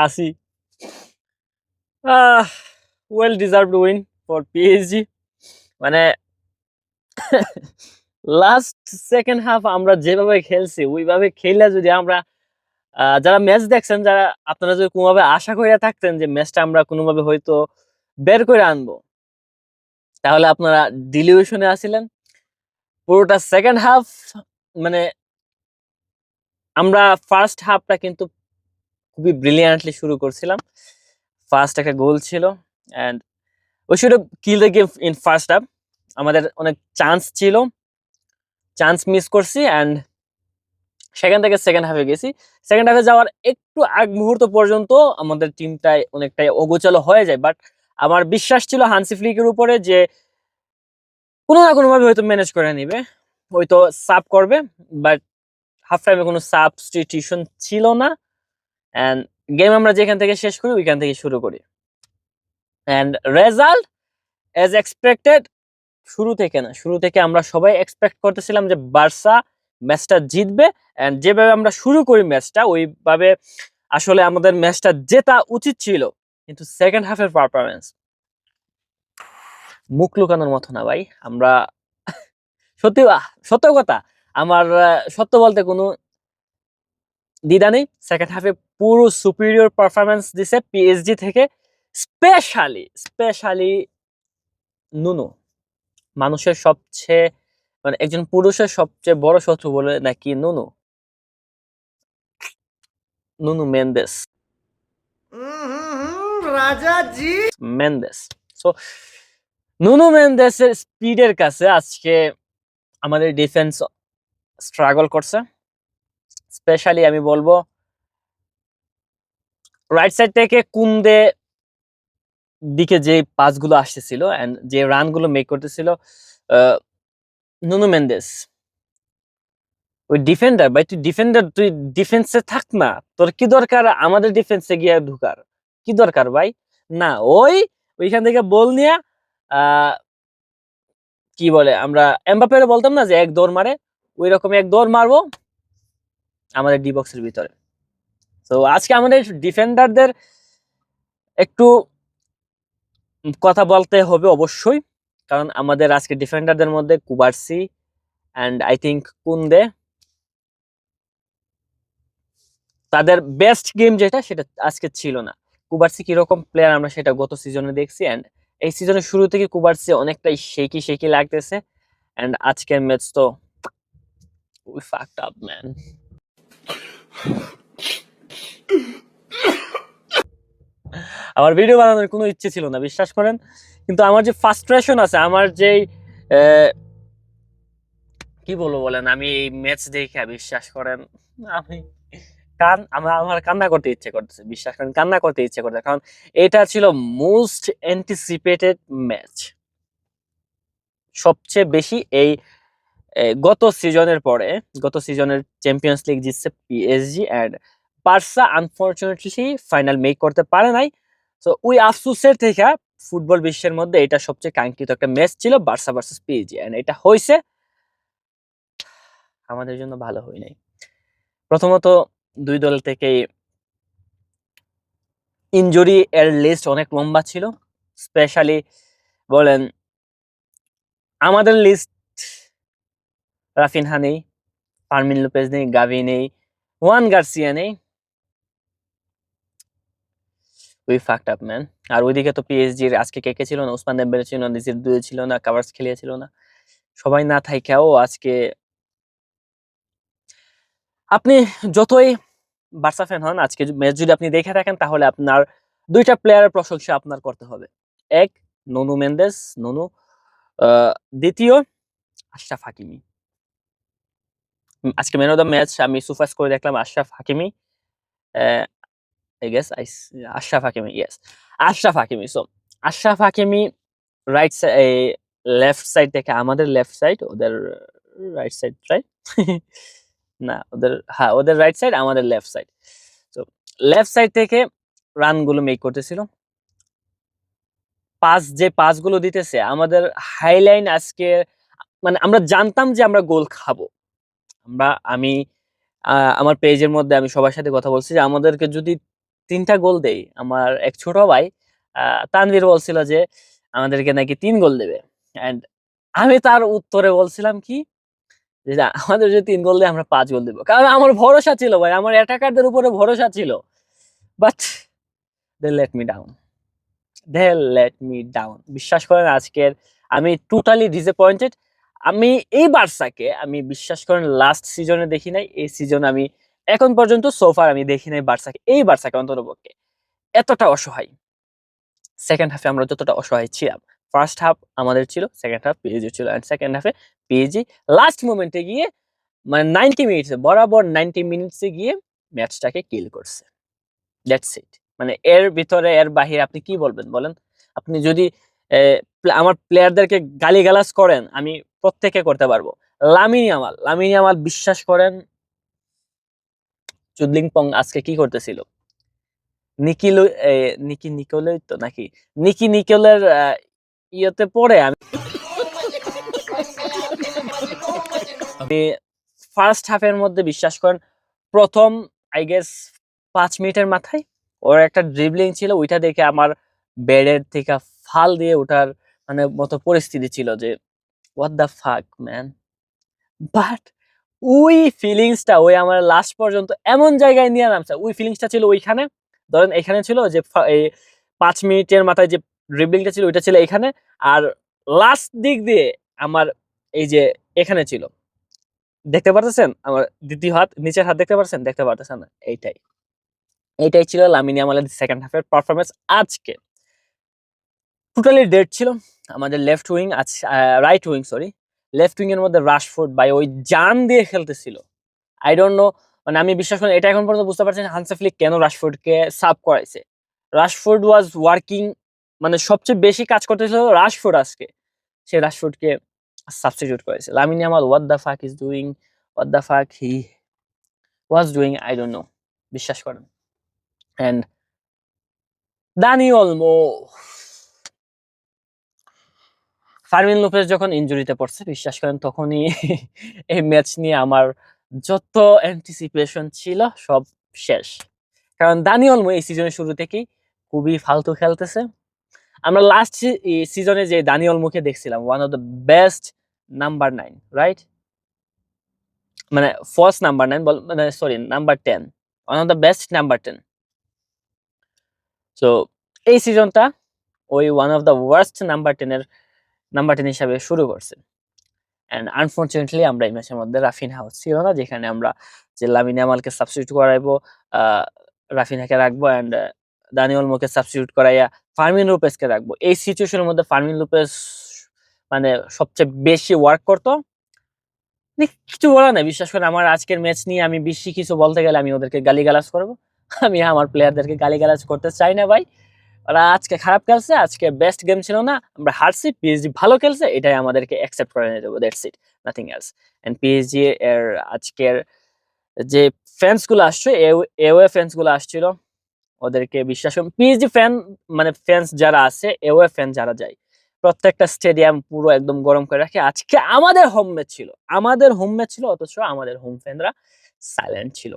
হাসি well deserved win for PSG মানে last second half আমরা যেভাবে খেলছি, ওইভাবে খেলে যদি আমরা যারা ম্যাচ দেখছেন, যারা আপনারা যদি কোনোভাবে আশা করে থাকতেন যে ম্যাচটা আমরা কোনোভাবে হয়তো বের করে আনব, তাহলে আপনারা ডিলিউশনে আসিলেন। পুরোটা সেকেন্ড হাফ মানে আমরা ফার্স্ট হাফটা কিন্তু খুবই ব্রিলিয়ান্টলি শুরু করছিলাম। ফার্স্ট একটা গোল ছিল and we should kill the game in first half আমাদের অনেক চান্স ছিল। চান্স মিস করছি অ্যান্ড সেখান থেকে সেকেন্ড হাফে গেছি। সেকেন্ড হাফে যাওয়ার একটু আগ মুহূর্ত পর্যন্ত আমাদের টিমটাই অনেকটাই অগোচালো হয়ে যায়। বাট আমার বিশ্বাস ছিল হানসি ফ্লিকের উপরে যে কোনো না কোনোভাবে হয়তো ম্যানেজ করে নিবে। হয়তো সাব করবে বাট হাফ টাইমে কোনো সাবস্টিটিউশন ছিল না। অ্যান্ড গেম আমরা যেখান থেকে শেষ করি, ওইখান থেকে শুরু করি। অ্যান্ড রেজাল্ট অ্যাজ এক্সপেক্টেড শুরু থেকে না। শুরু থেকে আমরা সবাই এক্সপেক্ট করতেছিলাম যে বার্সা ম্যাচটা জিতবে। অ্যান্ড যেভাবে আমরা শুরু করি ম্যাচটা, ওইভাবে আসলে আমাদের ম্যাচটা জেতা উচিত ছিল। কিন্তু সেকেন্ড হাফের পারফরমেন্স মুখ লুকানোর মতো না ভাই। আমরা সত্যি, সত্য কথা। আমার, সত্য বলতে কোনো দ্বিধা নেই। সেকেন্ড হাফে পুরো সুপিরিয়র পারফরমেন্স দিছে পিএসজি থেকে। স্পেশালি স্পেশালি নুনু মানুষের সবচেয়ে মানে একজন পুরুষের সবচেয়ে বড় শত্রু বলে নাকি নুনু নুনু মেন্দেস রাজা জি মেন্দেস সো নুনু মেন্দেসের স্পিডের কাছে আজকে আমাদের ডিফেন্স স্ট্রাগল করছে। স্পেশালি আমি বলব রাইট সাইড থেকে কুন্দে দিকে যে পাসগুলো আসতেছিল এন্ড যে রানগুলো মেক করতেছিল নুনু ওই ডিফেন্ডার তুই ডিফেন্ডার তুই ডিফেন্সে থাক না। তোর কি দরকার? আমাদের ডিফেন্সে গিয়ে ঢুকার। কি দরকার ভাই? না, ওই, ওইখান থেকে বল নিয়ে কি বলে, আমরা এমবাপের বলতাম না যে এক দৌড় মারে? ওই রকম এক দৌড় মারবো। আমাদের ডি বক্সের ভিতরে। তো আজকে আমাদের ডিফেন্ডারদের একটু কথা বলতে হবে অবশ্যই, কারণ আমাদের আজকে ডিফেন্ডারদের মধ্যে Cubarsi and I think Kounde, তাদের বেস্ট গেম যেটা সেটা আজকে ছিল না। কুবার্সি কীরকম প্লেয়ার আমরা সেটা গত সিজনে দেখছি অ্যান্ড এই সিজনের শুরু থেকে কুবার্সি অনেকটাই শেকি শেকি লাগতেছে অ্যান্ড আজকের ম্যাচ তো উই ফাকড আপ ম্যান আমার ভিডিও বানানোর কোনো ইচ্ছে ছিল না, বিশ্বাস করেন? কিন্তু আমার যে ফার্স্ট্রেশন আছে, আমার যে কি বলব বলেন, আমি এই ম্যাচ দেখে, বিশ্বাস করেন, আমি কান, আমার আমার কান্না করতে ইচ্ছে করতেছে, বিশ্বাস করেন, কান্না করতে ইচ্ছে করতেছে, কারণ এটা ছিল মোস্ট অ্যান্টিসিপেটেড ম্যাচ সবচেয়ে বেশি এই গত সিজনের পরে, গত সিজনের চ্যাম্পিয়ন্স লিগ জিতছে PSG and Barca unfortunately final make করতে পারে নাই। তো ওই আফসোসের থেকে ফুটবল বিশ্বের মধ্যে এটা সবচেয়ে কাঙ্ক্ষিত একটা ম্যাচ ছিল বার্সা ভার্সেস পিএসজি এন্ড এটা হয়েছে। আমাদের জন্য ভালো হয় নাই। প্রথমত দুই দল থেকেই ইনজুরি এর লিস্ট অনেক লম্বা ছিল। স্পেশালি বলেন, আমাদের লিস্ট রাফিনহা নেই ফার্মিন লোপেজ নেই গাভি নেই ওয়ান গার্সিয়া নেই উই ফাকড আপ ম্যান আর ওইদিকে তো পিএসজির আজকে কে কে ছিল না? উসমান দেম্বেলে ছিল না দিজির দুয়ে ছিল না, কাভার্স খেলিয়েছিল না। সবাই না থাইকাও আজকে আপনি যতই বার্সা ফ্যান হন, আজকে ম্যাচ যদি আপনি দেখে থাকেন, তাহলে আপনার দুইটা প্লেয়ারের প্রশংসা আপনার করতে হবে। এক, ননু মেন্দেস, ননু। দ্বিতীয়, আশরাফ হাকিমি। আজকে ম্যান অফ দ্য ম্যাচ আমি সুফাস করে দেখলাম Achraf Hakimi. I guess Achraf Hakimi yes Achraf Hakimi so Achraf Hakimi right left side থেকে আমাদের লেফট সাইড ওদের রাইট সাইড রাইট না, ওদের হ্যাঁ ওদের রাইট সাইড আমাদের লেফট সাইড তো লেফট সাইড থেকে রানগুলো মেক করতেছিল। পাস যে পাসগুলো দিতেছে, আমাদের হাইলাইন আজকে মানে আমরা জানতাম যে আমরা গোল খাব। আমরা, আমি আমার পেজের মধ্যে আমি সবার সাথে কথা বলছি যে আমাদেরকে যদি তিনটা গোল দেই, আমার এক ছোট ভাই তানভীর বলছিল যে আমাদেরকে নাকি তিন গোল দেবে। এন্ড আমি তার উত্তরে বলছিলাম কি? যে আমাদের যদি তিন গোল দেয় আমরা পাঁচ গোল দেবো। কারণ আমার ভরসা ছিল ভাই, আমার অ্যাটাকারদের উপরে ভরসা ছিল। But they let me down they let me down বিশ্বাস করেন আজকের আমি টোটালি ডিসঅ্যাপয়েন্টেড আমি এই বার্সাকে আমি বিশ্বাস করেন লাস্ট সিজনে দেখি নাই, এই সিজন আমি এখন পর্যন্ত সোফার আমি দেখি নাই বার্সাকে, এই বার্সাকে অন্ততপক্ষে। এতটা অসহায়। সেকেন্ড হাফে আমরা যতটা অসহায় ছিলাম ফার্স্ট হাফ আমাদের ছিল সেকেন্ড হাফ পিএজি ছিল অ্যান্ড সেকেন্ড হাফে পিএজি লাস্ট মোমেন্টে গিয়ে মানে নাইনটি মিনিটসে বরাবর নাইনটি মিনিটসে গিয়ে ম্যাচটাকে কিল করছে। দ্যাটস ইট মানে এর ভিতরে, এর বাহিরে আপনি কি বলবেন বলেন? আপনি যদি আমার প্লেয়ারদেরকে গালিগালাজ করেন আমি প্রত্যেকে করতে পারব। লামিনী আমাল লামিনী আমাল বিশ্বাস করেন চুদলিং পং আজকে কি করতেছিল? নিকি লু- এ, নিকি নিকোলেই তো নাকি? নিকি নিকোলের ইয়েতে পড়ে আমি আমি ফার্স্ট হাফের মধ্যে বিশ্বাস করেন প্রথম আই গেস পাঁচ মিনিটের মাথায় ওর একটা ড্রিবলিং ছিল ওইটা দেখে আমার বেডের থেকে ফাল দিয়ে ওঠার মানে মতো পরিস্থিতি ছিল যে what the fuck man but ওই ফিলিংসটা ওই আমার লাস্ট পর্যন্ত এমন জায়গায় নিয়ে নামছে। ওই ফিলিংসটা ছিল ওইখানে। ধরেন এখানে ছিল যে এই পাঁচ মিনিটের মাথায় যে ড্রিবলিংটা ছিল, ওইটা ছিল এখানে। আর লাস্ট দিক দিয়ে আমার এই যে এখানে ছিল। দেখতে পারতেছেন? আমার দ্বিতীয় হাত, নিচের হাত দেখতে পারছেন দেখতে পারতেছেন এইটাই। এইটাই ছিল লামিনী আমাদের সেকেন্ড হাফের পারফরমেন্স আজকে। টোটালি ডেড ছিল। আমাদের লেফট উইং আজ right wing sorry left wing এর মধ্যে রাশফোর্ড বাই ওই জান দিয়ে খেলতেছিল। আই ডোন্ট নো মানে আমি বিশ্বাস করি এটা এখন পর্যন্ত বুঝতে পারছি না হানসেফলিক কেন রাশফোর্ডকে সাব করাইছে। রাশফোর্ড ওয়াজ ওয়ার্কিং মানে সবচেয়ে বেশি কাজ করতেছিল রাশফোর্ড আজকে। সে রাশফোর্ডকে সাবস্টিটিউট করেছে। Lamine Yamal what the fuck is doing what the fuck he was doing I don't know বিশ্বাস করেন। And Dani Olmo Fermin Lopez যখন ইঞ্জুরিতে পড়ছে, বিশ্বাস করেন, তখনই এই ম্যাচ নিয়ে আমার যত অ্যান্টিসিপেশন ছিল, সব শেষ। কারণ দানি অলমো এই সিজনের শুরু থেকেই খুবই ফালতু খেলতেছে। আমরা লাস্ট সিজনে যে দানি অলমোকে দেখছিলাম one of the best number nine right মানে ফার্স্ট নাম্বার নাইন বল মানে sorry number ten one of the best number ten so এই সিজনটা ওই one of the worst number টেনের নাম্বার টেন হিসাবে শুরু করছে। অ্যান্ড আনফর্চুনেটলি আমরা এই ম্যাচের মধ্যে রাফিন হাউস ছিল না যেখানে আমরা যে লামিন আমালকে সাবস্টিটিউট করাইবো আহ, রাফিনাকে রাখব অ্যান্ড দানিওল মোকে সাবস্টিটিউট করাইয়া ফার্মিন লুপেসকে রাখব। এই সিচুয়েশনের মধ্যে ফার্মিন লুপেস মানে সবচেয়ে বেশি ওয়ার্ক করতো। মানে কিছু বলা নাই বিশ্বাস করে আমার আজকের ম্যাচ নিয়ে আমি বেশি কিছু বলতে গেলে আমি ওদেরকে গালিগালাজ করব। আমি আমার প্লেয়ারদেরকে গালিগালাজ করতে চাই না ভাই। ওরা আজকে খারাপ খেলছে, আজকে বেস্ট গেম ছিল না, আমরা হারছি পিএসজি ভালো খেলছে, এটাই আমাদেরকে অ্যাকসেপ্ট করে নিতে হবে that's it nothing else and PSG এর আজকের যে ফ্যান্সগুলো আসছে এওয়ে ফ্যান্সগুলো আসছিল, ওদেরকে বিশ্বাস পিএসজি ফ্যান মানে ফ্যান্স যারা আছে, এওয়ে ফ্যান যারা যায়, প্রত্যেকটা স্টেডিয়াম পুরো একদম গরম করে রাখে, আজকে আমাদের হোম ম্যাচ ছিল, আমাদের হোম ম্যাচ ছিল, অথচ আমাদের হোম ফ্যানরা সাইলেন্ট ছিল।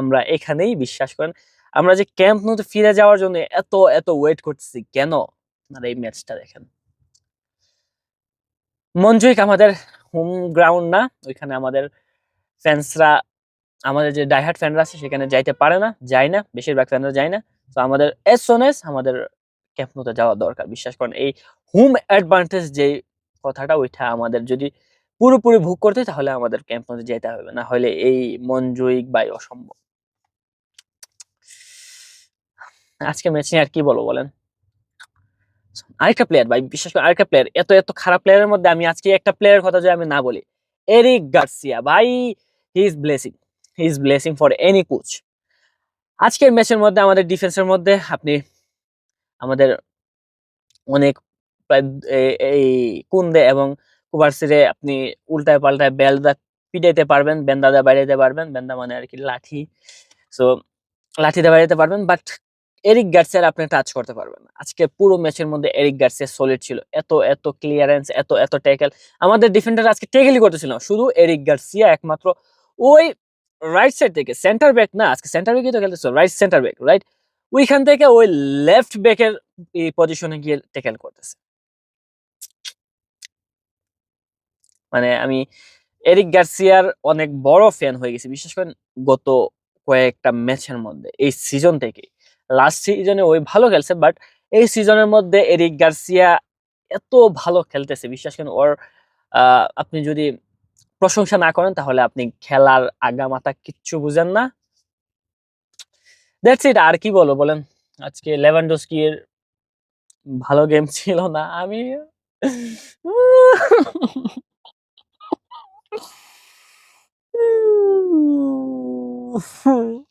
আমরা এখানেই বিশ্বাস করেন আমরা যে ক্যাম্প নতে ফিরে যাওয়ার জন্য এত এত ওয়েট করতেছি, কেন? আপনারা এই ম্যাচটা দেখেন। মঞ্জুইক আমাদের হোম গ্রাউন্ড না, ওইখানে আমাদের ফ্যান্সরা আমাদের যে ডাইহার্ট ফ্যানরা আছে, সেখানে যাইতে পারে না, যায় না, বেশিরভাগ ফ্যানরা যায় না। তো আমাদের এস সোন এস আমাদের ক্যাম্প নতে যাওয়া দরকার, বিশ্বাস করেন। এই হোম অ্যাডভান্টেজ যে কথাটা, ওইটা আমাদের যদি পুরোপুরি ভোগ করতে, তাহলে আমাদের ক্যাম্প নতে যেতে হবে, না হলে এই মঞ্জুইক বাই অসম্ভব। আজকে ম্যাচ নিয়ে আর কি বলব বলেন? আরেকটা প্লেয়ার ভাই বিশেষ করে আরেকটা প্লেয়ার এত এত খারাপ প্লেয়ারের মধ্যে আমি আজকে একটা প্লেয়ারের কথা যদি আমি না বলি এরিক গার্সিয়া ভাই he is blessing he is blessing for any coach আজকের ম্যাচের মধ্যে, আমাদের ডিফেন্সের মধ্যে আপনি আমাদের অনেক প্রায় এই কুন্দে এবং কুবারসিরে আপনি উল্টায় পাল্টায় বেলদা পিটাইতে পারবেন বেন্দাদা বাইরেতে পারবেন বেন্দা মানে আর কি লাঠি সো লাঠিতে বাইরেতে পারবেন বাট এরিক গার্সিয়ার আপনি টাচ করতে পারবেন। আজকে পুরো ম্যাচের মধ্যে এরিক গার্সিয়া সলিড ছিল। এত এত ক্লিয়ারেন্স এত এত ট্যাকেল আমাদের ডিফেন্ডার আজকে ট্যাকেলই করতেছিল শুধু এরিক গার্সিয়া একমাত্র। ওই রাইট সাইড থেকে সেন্টার ব্যাক না, আজকে সেন্টার ব্যাকই তো খেলতেছিল রাইট সেন্টার ব্যাক রাইট ওইখান থেকে ওই লেফট ব্যাকের পজিশনে গিয়ে ট্যাকেল করতেছে। মানে আমি এরিক গার্সিয়ার অনেক বড় ফ্যান হয়ে গেছি। বিশেষ করে গত কয়েকটা ম্যাচের মধ্যে, এই সিজন থেকে লাস্ট সিজনে ওই ভালো খেলছে বাট এই সিজনের মধ্যে এরিক গার্সিয়া এত ভালো খেলতেছে। বিশ্বাস করেন, ওর আপনি যদি প্রশংসা না করেন, তাহলে আপনি খেলার আগা মাথা কিচ্ছু বুঝেন না। দ্যাটস আর কি বলো বলেন? আজকে লেভানডোস্কির ভালো গেম ছিল না, আমি